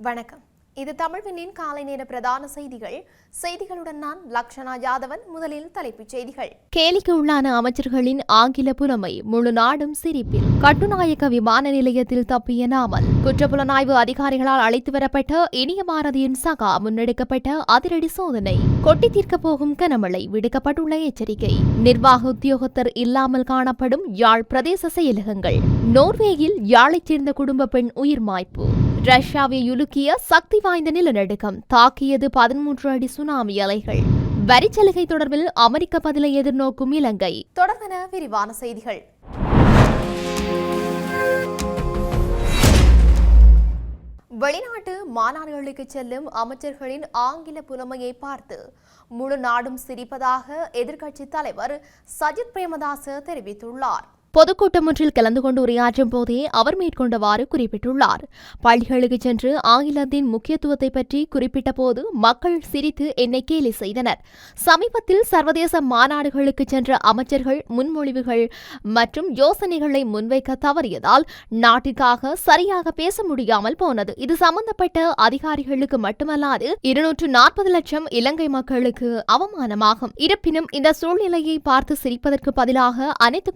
வணக்கம். இது தமிழ்வினின் காலை நேர பிரதான செய்திகள். செய்திகளுடன் நான் லக்ஷனா யாதவன். முதலில் தலைப்புச் செய்திகள். கேலிக்கு உள்ளான அமைச்சர்களின் ஆங்கில புலமை முழு நாடும் சிரிப்பில். கட்டுநாயக்க விமான நிலையத்தில் தப்பிய நாமல். குற்றப்புலனாய்வு அதிகாரிகளால் அழைத்து வரப்பட்ட இனிய பாரதியின் சகா முன்னெடுக்கப்பட்ட அதிரடி சோதனை. கொட்டி தீர்க்க போகும் கனமழை விடுக்கப்பட்டுள்ள எச்சரிக்கை. நிர்வாக உத்தியோகத்தர் இல்லாமல் காணப்படும் யாழ் பிரதேச செயலகங்கள். நோர்வேயில் யாழைச் சேர்ந்த குடும்ப பெண் உயிர் மாய்ப்பு ரஷ்யாவை உலுக்கிய சக்தி வாய்ந்த நிலநடுக்கம் தாக்கியது பதிமூன்று அடி சுனாமி அலைகள். வரிச்சலுகை தொடர்பில் அமெரிக்க பதிலை எதிர்நோக்கும் இலங்கை. தொடர்பென விரிவான செய்திகள். வெளிநாட்டு மாநாடுகளுக்கு செல்லும் அமைச்சர்களின் ஆங்கில புலமையை பார்த்து முழு நாடும் சிரிப்பதாக எதிர்க்கட்சித் தலைவர் சஜித் பிரேமதாச தெரிவித்துள்ளார். பொதுக்கூட்டம் ஒன்றில் கலந்து கொண்டு உரையாற்றும் போதே அவர் மேற்கொண்டவாறு குறிப்பிட்டுள்ளார். பள்ளிகளுக்கு சென்று ஆங்கிலத்தின் முக்கியத்துவத்தை பற்றி குறிப்பிட்ட போது மக்கள் சிரித்து என்னை கேலி செய்தனர். சமீபத்தில் சர்வதேச மாநாடுகளுக்கு சென்ற அமைச்சர்கள் முன்மொழிவுகள் மற்றும் யோசனைகளை முன்வைக்க தவறியதால் நாட்டிற்காக சரியாக பேச முடியாமல் போனது. இது சம்பந்தப்பட்ட அதிகாரிகளுக்கு மட்டுமல்லாது இருநூற்று நாற்பது லட்சம் இலங்கை மக்களுக்கு அவமானமாகும். இருப்பினும் இந்த சூழ்நிலையை பார்த்து சிரிப்பதற்கு பதிலாக அனைத்து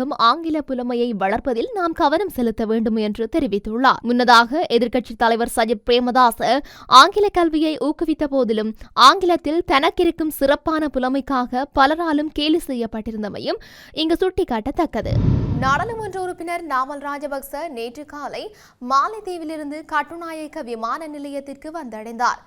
குழந்தைகளுக்கும் ஆங்கில புலமையை வளர்ப்பதில் நாம் கவனம் செலுத்த வேண்டும் என்று தெரிவித்துள்ளார். முன்னதாக எதிர்க்கட்சித் தலைவர் சஜித் பிரேமதாச ஆங்கில கல்வியை ஊக்குவித்த போதிலும் ஆங்கிலத்தில் தனக்கிருக்கும் சிறப்பான புலமைக்காக பலராலும் கேலி செய்யப்பட்டிருந்தமையும் இங்கு சுட்டிக்காட்டத்தக்கது. நாடாளுமன்ற உறுப்பினர் நாமல் ராஜபக்ச நேற்று காலை மாலைத்தீவிலிருந்து கட்டுநாயக்க விமான நிலையத்திற்கு வந்தடைந்தார்.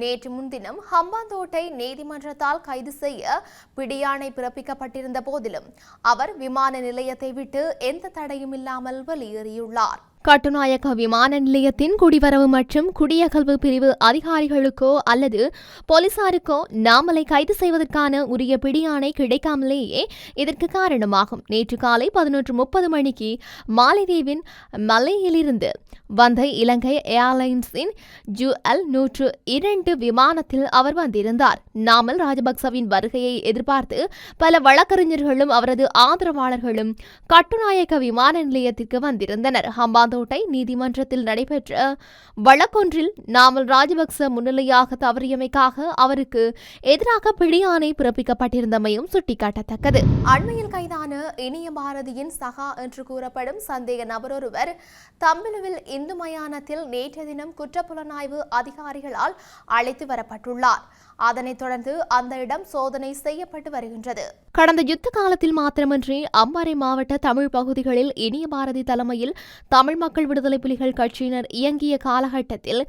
நேற்று முன்தினம் ஹம்பாந்தோட்டை நீதிமன்றத்தால் கைது செய்ய பிடியாணை பிறப்பிக்கப்பட்டிருந்த போதிலும் அவர் விமான நிலையத்தை விட்டு எந்த தடையும் இல்லாமல் வெளியேறியுள்ளார். கட்டுநாயக்க விமான நிலையத்தின் குடிவரவு மற்றும் குடியகல்வு பிரிவு அதிகாரிகளுக்கோ அல்லது போலீசாருக்கோ நாமலை கைது செய்வதற்கான உரிய பிடியாணை கிடைக்காமலேயே இதற்கு காரணமாகும். நேற்று காலை பதினொன்று முப்பது மணிக்கு மாலைதீவின் மலையிலிருந்து வந்த இலங்கை ஏர்லைன்ஸின் ஜுஎல் நூற்று இரண்டு விமானத்தில் அவர் வந்திருந்தார். நாமல் ராஜபக்சவின் வருகையை எதிர்பார்த்து பல வழக்கறிஞர்களும் அவரது ஆதரவாளர்களும் கட்டுநாயக்க விமான நிலையத்திற்கு வந்திருந்தனர். ஹம்பாந்தோட்டை நீதிமன்றத்தில் நடைபெற்ற வழக்கொன்றில் நாமல் ராஜபக்ச முன்னிலையாக தவறியமைக்காக அவருக்கு எதிராக பிடியாணை பிறப்பிக்கப்பட்டிருந்தமையும் சுட்டிக்காட்டத்தக்கது. அண்மையில் கைதான இனிய பாரதியின் சகா என்று கூறப்படும் சந்தேக நபரொருவர் தம்பிலுவில் இந்து மயானத்தில் நேற்று தினம் குற்றப்புலனாய்வு அதிகாரிகளால் அழைத்து வரப்பட்டுள்ளார். அதனைத் தொடர்ந்து அந்த இடம் சோதனை செய்யப்பட்டு வருகின்றது. கடந்த யுத்த காலத்தில் மாத்திரமின்றி அம்பாறை மாவட்ட தமிழ் பகுதிகளில் இனிய பாரதி தலைமையில் தமிழ் மக்கள் விடுதலை புலிகள் கட்சியினர் இயங்கிய காலகட்டத்தில்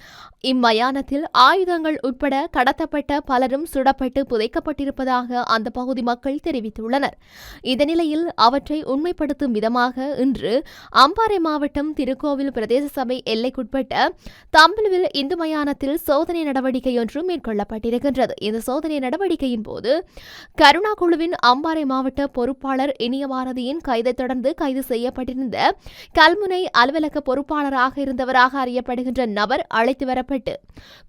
இம்மயானத்தில் ஆயுதங்கள் உட்பட கடத்தப்பட்ட பலரும் சுடப்பட்டு புதைக்கப்பட்டிருப்பதாக அந்த பகுதி மக்கள் தெரிவித்துள்ளனர். இதனிலையில் அவற்றை உண்மைப்படுத்தும் விதமாக இன்று அம்பாறை மாவட்டம் திருக்கோவில் பிரதேச சபை எல்லைக்குட்பட்ட தம்பிலுவில் இந்து மயானத்தில் சோதனை நடவடிக்கை ஒன்று மேற்கொள்ளப்பட்டிருக்கின்றது. இந்த சோதனை நடவடிக்கையின் போது கருணா குழுவின் அம்பாறை மாவட்ட பொறுப்பாளர் இனிய பாரதியின் கைதை தொடர்ந்து கைது செய்யப்பட்டிருந்த கல்முனை அலுவலக பொறுப்பாளராக இருந்தவராக அறியப்படுகின்ற நபர் அழைத்து வரப்பட்டு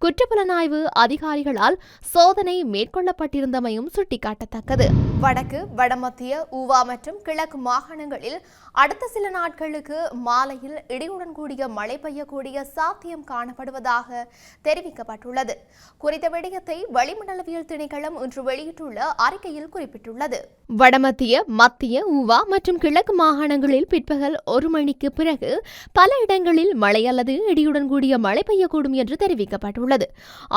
குற்றப்புலனாய்வு அதிகாரிகளால் சோதனை மேற்கொள்ளப்பட்டிருந்தமையும் சுட்டிக்காட்டத்தக்கது. வடக்கு வடமத்திய ஊவா மற்றும் கிழக்கு மாகாணங்களில் அடுத்த சில நாட்களுக்கு மாலையில் இடியுடன் கூடிய மழை பெய்யக்கூடிய சாத்தியம் காணப்படுவதாக தெரிவிக்கப்பட்டுள்ளது. குறித்த விடயத்தை வளிமண்டலவியல் திணைக்களம் இன்று வெளியிட்டுள்ள அறிக்கையில் குறிப்பிட்டுள்ளது. வடமத்திய மத்திய ஊவா மற்றும் கிழக்கு மாகாணங்களில் பிற்பகல் ஒரு மணிக்கு பிறகு பல இடங்களில் மழை அல்லது இடியுடன் கூடிய மழை பெய்யக்கூடும் என்று தெரிவிக்கப்பட்டுள்ளது.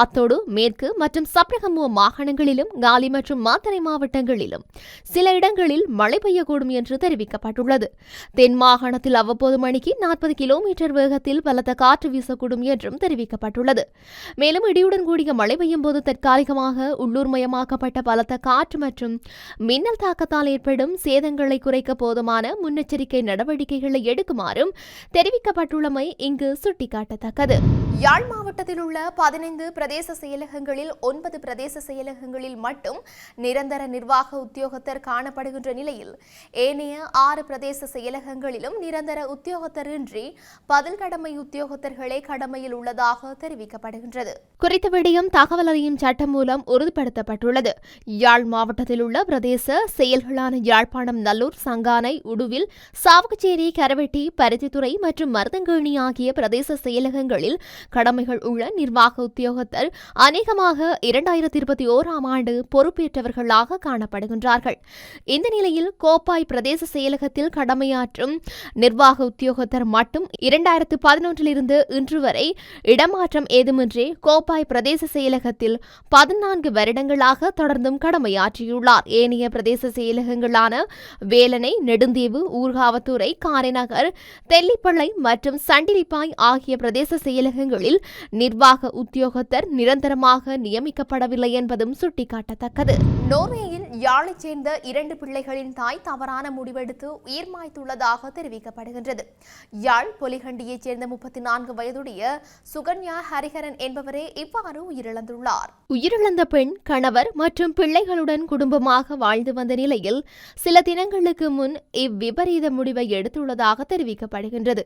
அத்தோடு மேற்கு மற்றும் சப்ரகமுவ மாகாணங்களிலும் காலி மற்றும் மாத்தறை மாவட்டங்களிலும் சில இடங்களில் மழை பெய்யக்கூடும் என்று தெரிவிக்கப்பட்டுள்ளது. தென் மாகாணத்தில் அவ்வப்போது மணிக்கு நாற்பது கிலோமீட்டர் வேகத்தில் பலத்த காற்று வீசக்கூடும் என்றும் தெரிவிக்கப்பட்டுள்ளது. மேலும் இடியுடன் கூடிய மழை பெய்யும் போது தற்காலிகமாக உள்ளூர் மயமாக்கப்பட்ட பலத்த காற்று மற்றும் மின்னல் தாக்கத்தால் ஏற்படும் சேதங்களை குறைக்க போதுமான முன்னெச்சரிக்கை நடவடிக்கைகளை எடுக்குமாறும் தெரிவிக்கப்பட்டுள்ளமை இங்கு சுட்டிக்காட்டத்தக்கது. யாழ் மாவட்டத்தில் உள்ள பதினைந்து பிரதேச செயலகங்களில் ஒன்பது பிரதேச செயலகங்களில் மட்டும் நிரந்தர நிர்வாக உத்தியோகத்தர் காணப்படுகின்ற நிலையில் ஏனைய ஆறு பிரதேச செயலகங்களிலும் நிரந்தர உத்தியோகத்தர் இன்றி பதில் கடமை உத்தியோகத்தர்களே கடமையில் உள்ளதாக தெரிவிக்கப்படுகின்றது. குறித்த விடயம் தகவல் அறியும் சட்டம் மூலம் உறுதிப்படுத்தப்பட்டுள்ளது. யாழ் மாவட்டத்தில் உள்ள பிரதேச செயல்களான யாழ்ப்பாணம் நல்லூர் சங்கானை உடுவில் சாவகச்சேரி கரவெட்டி பருத்தித்துறை மற்றும் மருதங்கேணி ஆகிய பிரதேச செயலகங்களில் கடமைகள் உள்ள நிர்வாக உத்தியோகத்தர் அநேகமாக இரண்டாயிரத்தி இருபத்தி ஓராம் ஆண்டு பொறுப்பேற்றவர்களாக காணப்படுகின்றார்கள். இந்த நிலையில் கோப்பாய் பிரதேச செயலகத்தில் கடமையாற்றும் நிர்வாக உத்தியோகத்தர் மட்டும் இரண்டாயிரத்து பதினொன்றிலிருந்து இன்று வரை இடமாற்றம் ஏதுமின்றி கோப்பாய் பிரதேச செயலகத்தில் பதினான்கு வருடங்களாக தொடர்ந்தும் கடமையாற்றியுள்ளார். ஏனைய பிரதேச செயலகங்களான வேலனை நெடுந்தீவு ஊர்காவத்துறை காரைநகர் தெல்லிப்பளை மற்றும் சண்டிலிப்பாய் ஆகிய பிரதேச செயலகங்களில் நிர்வாக உத்தியோகத்தர் நிரந்தரமாக நியமிக்கப்படவில்லை என்பதும் சுட்டிக்காட்டத்தக்கது. நோர்வேயில் யாழைச் சேர்ந்த இரண்டு பிள்ளைகளின் தாய் தவறான முடிவெடுத்து உயிர் மாய்த்துள்ளதாக தெரிவிக்கப்படுகின்றது. யாழ் பொலிகண்டியைச் சேர்ந்த முப்பத்தி நான்கு வயதுடைய சுகன்யா ஹரிஹரன் என்பவரே இவ்வாறு உயிரிழந்துள்ளார். உயிரிழந்த பெண் கணவர் மற்றும் பிள்ளைகளுடன் குடும்பமாக வாழ்ந்து வந்த நிலையில் சில தினங்களுக்கு முன் இவ்விபரீத முடிவை எடுத்துள்ளதாக தெரிவிக்கப்படுகின்றது.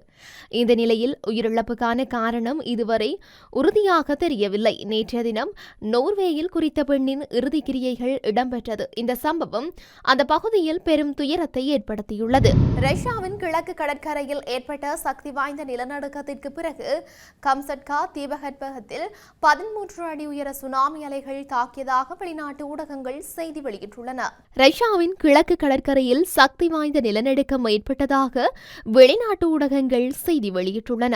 இந்த நிலையில் உயிரிழப்புக்கான காரணம் இதுவரை உறுதியாக தெரியவில்லை. நேற்றைய தினம் நோர்வேயில் குறித்த பெண்ணின் இறுதிக் கிரியைகள் இடம்பெற்றது. இந்த சம்பவம் அந்த பகுதியில் பெரும் துயரத்தை ஏற்படுத்தியுள்ளது. ரஷ்யாவின் கிழக்கு கடற்கரையில் ஏற்பட்ட சக்தி வாய்ந்த நிலநடுக்கத்திற்கு பிறகு கம்சட்கா தீபகற்பகத்தில் பதிமூன்று அடி உயர சுனாமி அலைகள் தாக்கியதாக வெளிநாட்டு ஊடகங்கள் செய்தி வெளியிட்டுள்ளன. ரஷ்யாவின் கிழக்கு கடற்கரையில் சக்தி வாய்ந்த நிலநடுக்கம் ஏற்பட்டதாக வெளிநாட்டு ஊடகங்கள் செய்தி வெளியிட்டுள்ளன.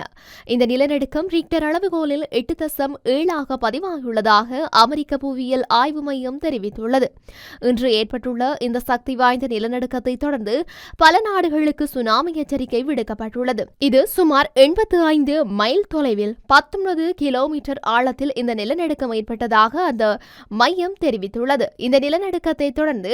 இந்த நிலநடுக்கம் ரிக்டர் அளவுகோலில் எட்டு தசம் ஏழாக பதிவாகியுள்ளதாக அமெரிக்க புவியியல் ஆய்வு மையம் தெரிவித்துள்ளது. இன்று ஏற்பட்டுள்ள இந்த சக்தி வாய்ந்த நிலநடுக்கத்தை தொடர்ந்து பல நாடுகளுக்கு சுனாமி எச்சரிக்கை விடுக்கப்பட்டுள்ளது. இது சுமார் எண்பத்து ஐந்து மைல் தொலைவில் பத்தொன்பது கிலோமீட்டர் ஆழத்தில் இந்த நிலநடுக்கம் ஏற்பட்டதாக அந்த மையம் தெரிவித்துள்ளது. இந்த நிலநடுக்கத்தை தொடர்ந்து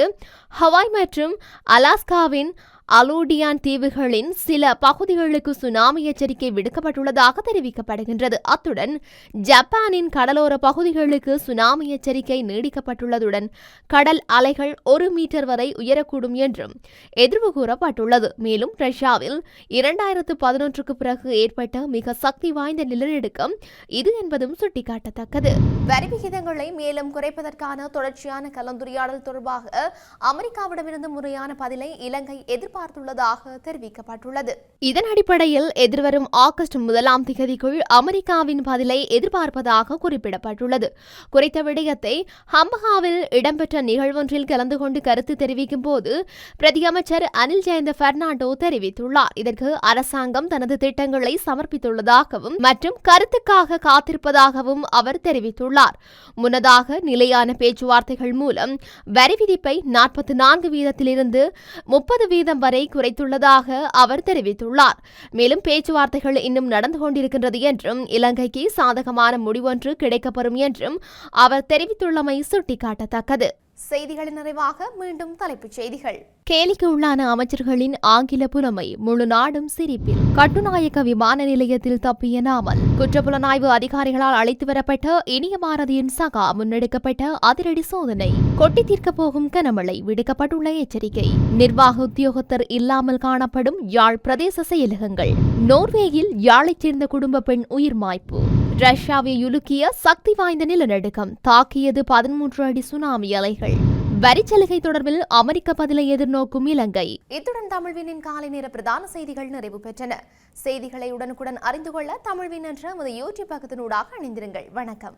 ஹவாய் மற்றும் அலாஸ்காவின் அலூடியான் தீவுகளின் சில பகுதிகளுக்கு சுனாமி எச்சரிக்கை விடுக்கப்பட்டுள்ளதாக தெரிவிக்கப்படுகின்றது. அத்துடன் ஜப்பானின் கடலோர பகுதிகளுக்கு சுனாமி எச்சரிக்கை நீடிக்கப்பட்டுள்ளதுடன் கடல் அலைகள் ஒரு மீட்டர் வரை உயரக்கூடும் என்றும் எதிர்வு கூறப்பட்டுள்ளது மேலும் ரஷ்யாவில் இரண்டாயிரத்து பதினொன்றுக்கு பிறகு ஏற்பட்ட மிக சக்தி வாய்ந்த நிலநடுக்கம் இது என்பதும் சுட்டிக்காட்டத்தக்கது. வரி விகிதங்களை மேலும் குறைப்பதற்கான தொடர்ச்சியான கலந்துரையாடல் தொடர்பாக அமெரிக்காவிடமிருந்து முறையான பதிலை இலங்கை எதிர்பார்த்து எதிர்பார்த்துள்ளதாக தெரிவிக்கப்பட்டுள்ளது. இதன் அடிப்படையில் எதிர்வரும் ஆகஸ்ட் முதலாம் திகதிக்குள் அமெரிக்காவின் பதிலை எதிர்பார்ப்பதாக குறிப்பிடப்பட்டுள்ளது. குறித்த விடயத்தை ஹம்பகாவில் இடம்பெற்ற நிகழ்வொன்றில் கலந்து கொண்டு கருத்து தெரிவிக்கும் போது பிரதியமைச்சர் அனில் ஜெயந்த பெர்னாண்டோ தெரிவித்துள்ளார். இதற்கு அரசாங்கம் தனது திட்டங்களை சமர்ப்பித்துள்ளதாகவும் மற்றும் கருத்துக்காக காத்திருப்பதாகவும் அவர் தெரிவித்துள்ளார். முன்னதாக நிலையான பேச்சுவார்த்தைகள் மூலம் வரி விதிப்பை நாற்பத்தி நான்கு வீதத்திலிருந்து முப்பது வீதம் வரை குறைத்துள்ளதாக அவர் தெரிவித்துள்ளார். மேலும் பேச்சுவார்த்தைகள் இன்னும் நடந்து கொண்டிருக்கின்றது என்றும் இலங்கைக்கு சாதகமான முடிவொன்று கிடைக்கப்பெறும் என்றும் அவர் தெரிவித்துள்ளமை சுட்டிக்காட்டத்தக்கது. செய்திகளின் நிறைவாக மீண்டும் தலைப்புச் செய்திகள். கேலிக்கு உள்ளான அமைச்சர்களின் ஆங்கில புலமை முழு நாடும் சிரிப்பில். கட்டுநாயக்க விமான நிலையத்தில் தப்பிய நாமல். குற்றப்புலனாய்வு அதிகாரிகளால் அழைத்து வரப்பட்ட இனிய பாரதியின் சகா முன்னெடுக்கப்பட்ட அதிரடி சோதனை. கொட்டி தீர்க்கப் போகும் கனமழை விடுக்கப்பட்டுள்ள எச்சரிக்கை. நிர்வாக உத்தியோகத்தர் இல்லாமல் காணப்படும் யாழ் பிரதேச செயலகங்கள். நோர்வேயில் யாழைச் சேர்ந்த குடும்ப பெண் உயிர் மாய்ப்பு ரஷ்யாவை உலுக்கிய சக்தி வாய்ந்த நிலநடுக்கம் தாக்கியது பதிமூன்று அடி சுனாமி அலைகள். வரிச்சலுகை தொடர்பில் அமெரிக்க பதிலை எதிர்நோக்கும் இலங்கை. இத்துடன் தமிழ்வினின் காலை நேர பிரதான செய்திகள் நிறைவு பெற்றன. செய்திகளை உடனுக்குடன் அறிந்து கொள்ள தமிழ்வின் என்ற நமது யூடியூப் பக்கத்தினூடாக அணிந்திருங்கள் வணக்கம்.